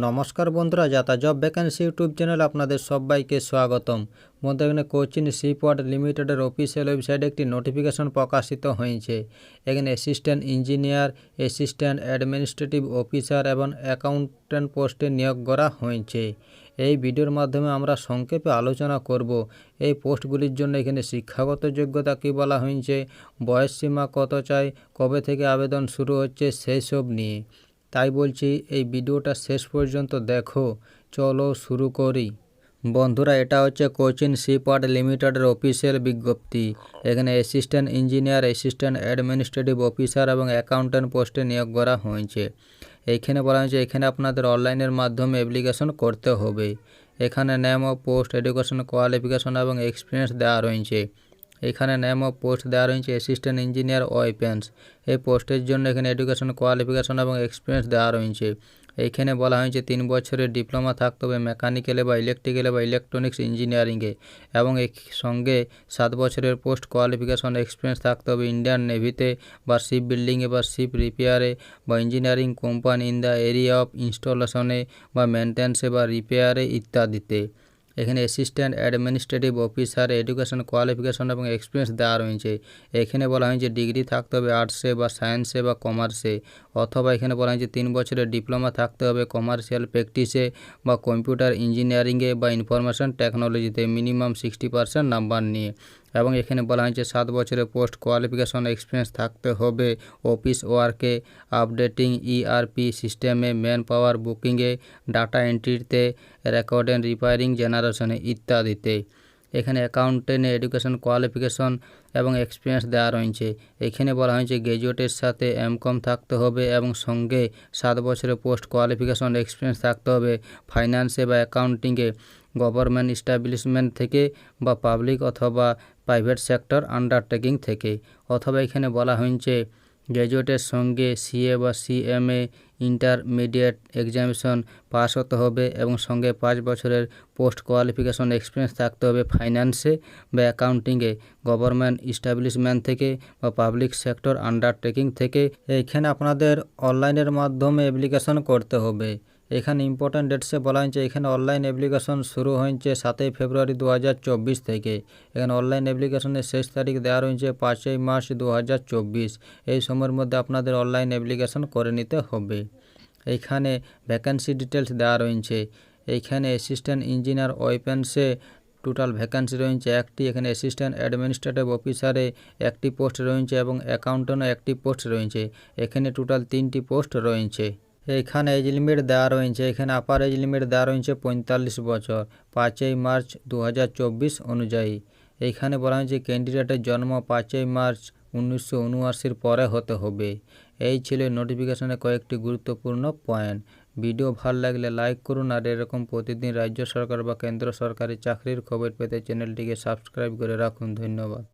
নমস্কার বন্ধুরা যাতা জব ভ্যাকেন্সি ইউটিউব চ্যানেলে আপনাদের সবাইকে স্বাগতম। বন্ধু এখানে কোচিন সিপোর্ট লিমিটেডের অফিসিয়াল ওয়েবসাইটে একটি নোটিফিকেশন প্রকাশিত হয়েছে। এখানে assistant engineer assistant administrative officer এবং অ্যাকাউন্ট্যান্ট পোস্টে নিয়োগ করা হয়েছে। এই ভিডিওর মাধ্যমে আমরা সংক্ষেপে আলোচনা করব। এই পোস্টগুলির জন্য এখানে শিক্ষাগত যোগ্যতা কী বলা হয়েছে বয়স সীমা কত চাই, কবে থেকে আবেদন শুরু হচ্ছে, সেই সব নিয়ে। তাই বলছি, এই ভিডিওটা শেষ পর্যন্ত দেখো, চলো শুরু করি। বন্ধুরা, এটা হচ্ছে কোচিন সিপার্ট লিমিটেডের অফিসিয়াল বিজ্ঞপ্তি। এখানে assistant engineer, assistant administrative officer এবং অ্যাকাউন্ট্যান্ট পোস্টে নিয়োগ করা হয়েছে। এইখানে বলা হয়েছে, এখানে আপনাদের অনলাইনের মাধ্যমে অ্যাপ্লিকেশন করতে হবে। এখানে name of post, education qualification এবং এক্সপিরিয়েন্স দেওয়া রয়েছে। এখানে নেম অফ পোস্ট দেওয়া রয়েছে অ্যাসিস্ট্যান্ট ইঞ্জিনিয়ার ওয়েপেন্স এই পোস্টের জন্য এখানে এডুকেশন কোয়ালিফিকেশন এবং এক্সপিরিয়েন্স দেওয়া রয়েছে। এইখানে বলা হয়েছে, তিন বছরের ডিপ্লোমা থাকতে হবে মেকানিক্যালে বা ইলেকট্রিক্যালে বা ইলেকট্রনিক্স ইঞ্জিনিয়ারিংয়ে এবং এর সঙ্গে সাত বছরের পোস্ট কোয়ালিফিকেশন এক্সপিরিয়েন্স থাকতে হবে ইন্ডিয়ান নেভিতে বা শিপ বিল্ডিংয়ে বা শিপ রিপেয়ারে বা engineering company in the area of ইনস্টলেশনে বা মেনটেন্সে বা রিপেয়ারে ইত্যাদিতে। এখানে assistant administrative officer education qualification এবং এক্সপিরিয়েন্স দেওয়া রয়েছে। এখানে বলা হয়েছে ডিগ্রি থাকতে হবে আর্টসে বা সায়েন্সে বা কমার্সে অথবা এখানে বলা হয়েছে তিন বছরের ডিপ্লোমা থাকতে হবে কমার্শিয়াল প্র্যাকটিসে বা কম্পিউটার ইঞ্জিনিয়ারিংয়ে বা ইনফরমেশন টেকনোলজিতে মিনিমাম সিক্সটি পার্সেন্ট নাম্বার নিয়ে। এবং এখানে বলা হয়েছে, সাত বছরের পোস্ট কোয়ালিফিকেশন এক্সপিরিয়েন্স থাকতে হবে। অফিস ওয়ার্কে আপডেটিং ইআরপি সিস্টেমে ম্যান পাওয়ার, বুকিংয়ে ডাটা এন্ট্রিতে রেকর্ড অ্যান্ড রিপেয়ারিং জেনারেশনে ইত্যাদিতে। এখানে অ্যাকাউন্টেন্টে এডুকেশন কোয়ালিফিকেশন এবং এক্সপিরিয়েন্স দেওয়া রয়েছে। এখানে বলা হয়েছে গ্র্যাজুয়েটের সাথে এমকম থাকতে হবে এবং সঙ্গে সাত বছরের পোস্ট কোয়ালিফিকেশন এক্সপিরিয়েন্স থাকতে হবে। ফাইন্যান্সে বা অ্যাকাউন্টিংয়ে গভর্নমেন্ট ইস্টাবলিশমেন্ট থেকে বা পাবলিক অথবা প্রাইভেট সেক্টর আন্ডারটেকিং থেকে, অথবা এখানে বলা হয়েছে গ্র্যাজুয়েটের সঙ্গে সিএ বা সিএমএ ইন্টারমিডিয়েট এক্সামিনেশন পাস হতে হবে এবং সঙ্গে পাঁচ বছরের পোস্ট কোয়ালিফিকেশন এক্সপিরিয়েন্স থাকতে হবে ফাইন্যান্সে বা অ্যাকাউন্টিংয়ে, গভর্নমেন্ট ইস্টাবলিশমেন্ট থেকে বা পাবলিক সেক্টর আন্ডারটেকিং থেকে। এইখানে আপনাদের অনলাইনের মাধ্যমে অ্যাপ্লিকেশন করতে হবে। এখানে ইম্পর্ট্যান্ট ডেটসে বলা হয়েছে, এখানে অনলাইন অ্যাপ্লিকেশন শুরু হয়েছে সাতই ফেব্রুয়ারি দু হাজার চব্বিশ থেকে। এখানে অনলাইন অ্যাপ্লিকেশনের শেষ তারিখ দেওয়া রয়েছে পাঁচই মার্চ দু হাজার চব্বিশ। এই সময়ের মধ্যে আপনাদের অনলাইন অ্যাপ্লিকেশন করে নিতে হবে। এইখানে ভ্যাকেন্সি ডিটেলস দেওয়া রয়েছে। এইখানে অ্যাসিস্ট্যান্ট ইঞ্জিনিয়ার ওয়েপেন্সে টোটাল ভ্যাকান্সি রয়েছে একটি, এখানে অ্যাসিস্ট্যান্ট অ্যাডমিনিস্ট্রেটিভ অফিসারে একটি পোস্ট রয়েছে এবং অ্যাকাউন্টেন্টও একটি পোস্ট রয়েছে। এখানে টোটাল তিনটি পোস্ট রয়েছে। এখানে এজ লিমিট দেওয়া রয়েছে, এখানে আপার এজ লিমিট দেওয়া রয়েছে পঁয়তাল্লিশ বছর, পাঁচই মার্চ দু হাজার চব্বিশ অনুযায়ী। এইখানে বলা হয়েছে ক্যান্ডিডেটের জন্ম পাঁচই মার্চ উনিশশো উনআশির পরে হতে হবে। এই ছিল নোটিফিকেশনের কয়েকটি গুরুত্বপূর্ণ পয়েন্ট। ভিডিও ভালো লাগলে লাইক করুন আর এরকম প্রতিদিন রাজ্য সরকার বা কেন্দ্র সরকারি চাকরির খবর পেতে চ্যানেলটিকে সাবস্ক্রাইব করে রাখুন। ধন্যবাদ।